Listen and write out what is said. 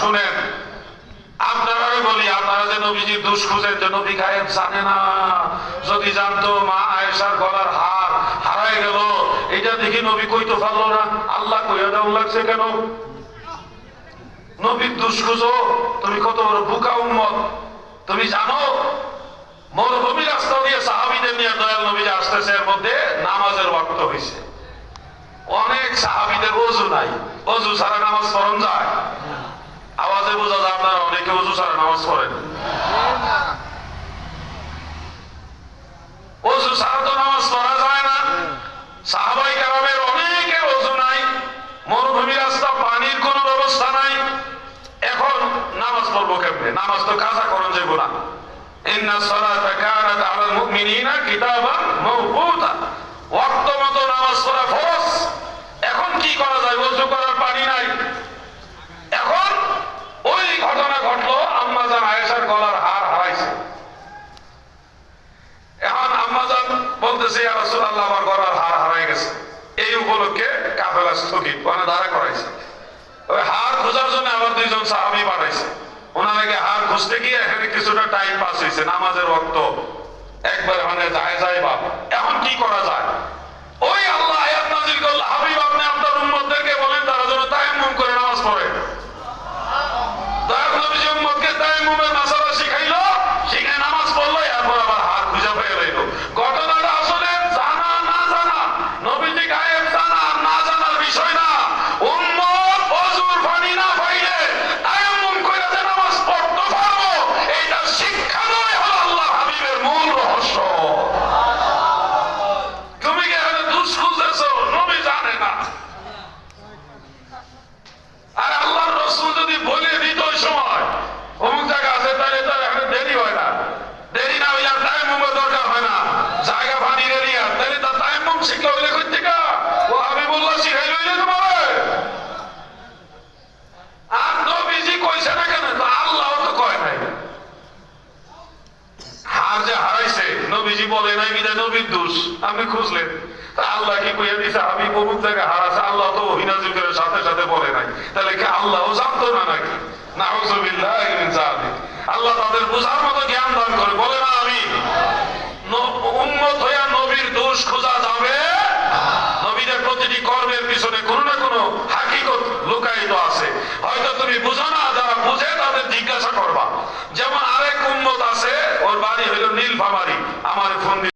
শুনেন। আপনারা বলি, আপনারা যে নবীজি দুষ খুঁজেন, যে নবী গায়েব জানে না। যদি জানতো, মা আয়েশার গলার হার হারাই গেল। এটা দেখি নবী কইতে পারল না। আল্লাহ কইয়া দেওয়া লাগছে কেন? নবীর দুষ খুঁজো। তুমি কত বড় বুকা উম্মত। তুমি জানো, মরুভূমি রাস্তা দিয়ে সাহাবিদের নিয়ে দয়াল নবী আসতেছে, এর মধ্যে নামাজের ওয়াক্ত হয়েছে অনেক সাহাবিদের অজু নাই। অজু ছাড়া নামাজ পড়ন যায়। আওয়াজে বোঝা যায় আপনারা অনেকে অজু ছাড়া নামাজ পড়েন। ছাড়া তো নামাজ পড়া যায় না। সাহাবাই কারামের অনেকের নাই। মরুভূমি রাস্তা, পানির কোনো ব্যবস্থা নাই। এখন নামাজ পড়ব কেমনে? নামাজ তো কাজা করন যাইব না। ইন্না সালাতা কানাত আলাল মুমিনিনা কিতাবান মাওকুতা। ওয়াক্ত মতো নামাজ পড়া ফরজ এখন কি করা যায় ওযু করার পানি নাই এখন ওই ঘটনা ঘটলো আম্মাজান আয়েশার গলার হার হারাইছে। এখন আম্মাজান বলতেছে রাসূলুল্লাহ, আমার গলার হার হারাই গেছে। এই উপলক্ষে কাফেলা স্থগিত মানে দাঁড়া করাইছে। হার খোঁজার জন্য আবার দুইজন সাহাবি পাঠাইছে। ওনাকে হার খুঁজতে গিয়ে এখানে কিছুটা টাইম পাস হয়েছে নামাজের রক্ত একবার মানে যায় যায় বাপ। এখন কি করা যায়? ওই আল্লাহ আয়াত নাজিল করল, হাবিব, আপনি আপনার উম্মতদেরকে বলেন, তারা যেন তায়াম্মুম করে নামাজ পড়ে। দয়াল নবীজি উম্মতকে তায়াম্মুমের নবীর দোষ, আপনি খুঁজলেন। আল্লাহ কি কইয়া দিছে? আমি অমুক জায়গায় হারাছে, আল্লাহ তো অভিনাজিল করে সাথে সাথে বলে নাই। তাহলে কি আল্লাহও জানতো না নাকি? আল্লাহ তাদের বুঝার মতো জ্ঞান দান করে। বলে না আমি। উম্মত হইয়া নবীর দোষ খোঁজা যাবে? নবীদের প্রতিটি কর্মের পিছনে কোনো না কোনো হাকিকত লুকায়িত আছে। হয়তো তুমি বুঝো